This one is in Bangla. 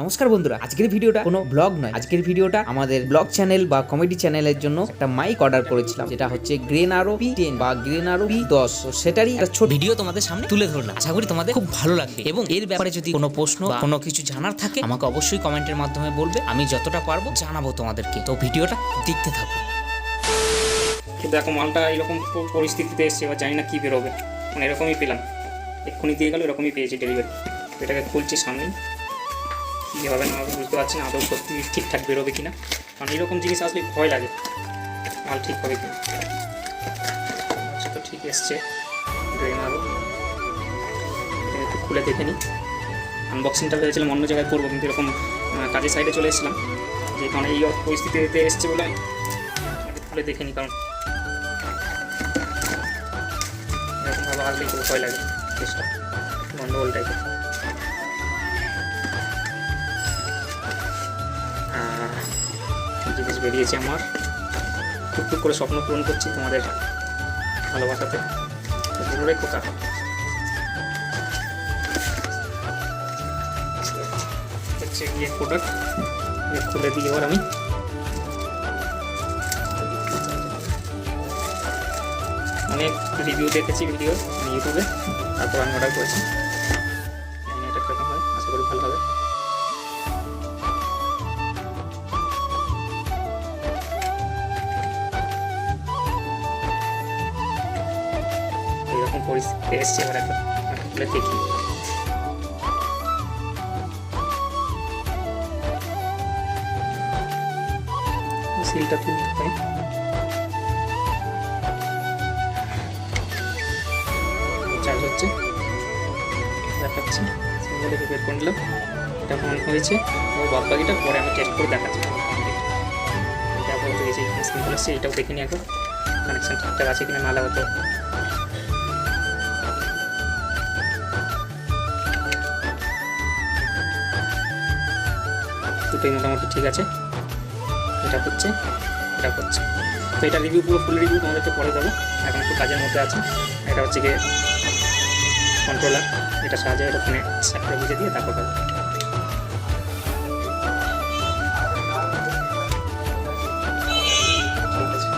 নমস্কার বন্ধুরা, আজকের ভিডিওটা কোনো ব্লগ নয়। আজকের ভিডিওটা আমাদের ব্লগ চ্যানেল বা কমেডি চ্যানেলের জন্য একটা মাইক অর্ডার করেছিলাম, যেটা হচ্ছে গ্রেন আরও পি টেন বা গ্রেন আরও পি দশ। সেটারই একটা ছোট ভিডিও তোমাদের সামনে তুলে ধরলাম। আশা করি তোমাদের খুব ভালো লাগবে। এবং এর ব্যাপারে যদি কোনো প্রশ্ন বা কোনো কিছু জানার থাকে, আমাকে অবশ্যই কমেন্টের মাধ্যমে বলবে। আমি যতটা পারব জানাব তোমাদেরকে। তো ভিডিওটা দেখতে থাকো। কিন্তু এখন মালটা এরকম পরিস্থিতিতে এসছে, এবার জানি না কী বেরোবে। মানে এরকমই পেলাম। এক্ষুনি দিয়ে গেল, এরকমই পেয়েছি ডেলিভারি এটাকে খুলছি সামনে কী হবে না হবে বুঝতে পারছি না, আদৌ সত্যি ঠিকঠাক বেরোবে কি কিনা। কারণ এরকম জিনিস আসলে ভয় লাগে। মাল ঠিক হবে কিনা। আচ্ছা তো ঠিক এসছে। একটু খুলে দেখে নিই আনবক্সিংটা ভেবেছিলাম অন্য জায়গায় করব, কিন্তু এরকম কাজের সাইডে চলে এসেছিলাম। যে কারণে এই পরিস্থিতিতে এসছে বলে খুলে দেখে নিই কারণ এরকমভাবে আসলে খুব ভয় লাগে। চেষ্টা গন্ডগোল টাইপের বেরিয়েছে আমার। টুকটুক করে স্বপ্ন পূরণ করছি তোমাদের ভালোবাসাতে। দূরে খোকা। হচ্ছে গিয়ে প্রোডাক্ট খুলে দিই এবার আমি। অনেক রিভিউ দেখেছি ভিডিও ইউটিউবে তারপর আমি অর্ডার করেছি। পরিস্থিতি এসছে এবার একটা খুলে দেখি। সিলটা তুলতে হয় চার্জ হচ্ছে। দেখাচ্ছে। সিম্বল বের করে নিলাম। এটা অন হয়েছে। ও বাদ বাকিটা পরে আমি টেস্ট করে দেখাচ্ছি। এটা বলতে গেছি সিম্বল এসছে, এটাও দেখে নিই একবার কানেকশান ঠিকঠাক আছে কিনা নাহলে হয়তো দুটোই মোটামুটি ঠিক আছে। এটা করছে এটা করছে তো এটা রিভিউ পুরো ফুল রিভিউ তোমাদেরকে পরে দেবো। এখন একটু কাজের মধ্যে আছে। এটা হচ্ছে গিয়ে কন্ট্রোলার এটা সাহায্যে এটা ফোনে সাইডে বুঝে দিয়ে তারপর দেবো।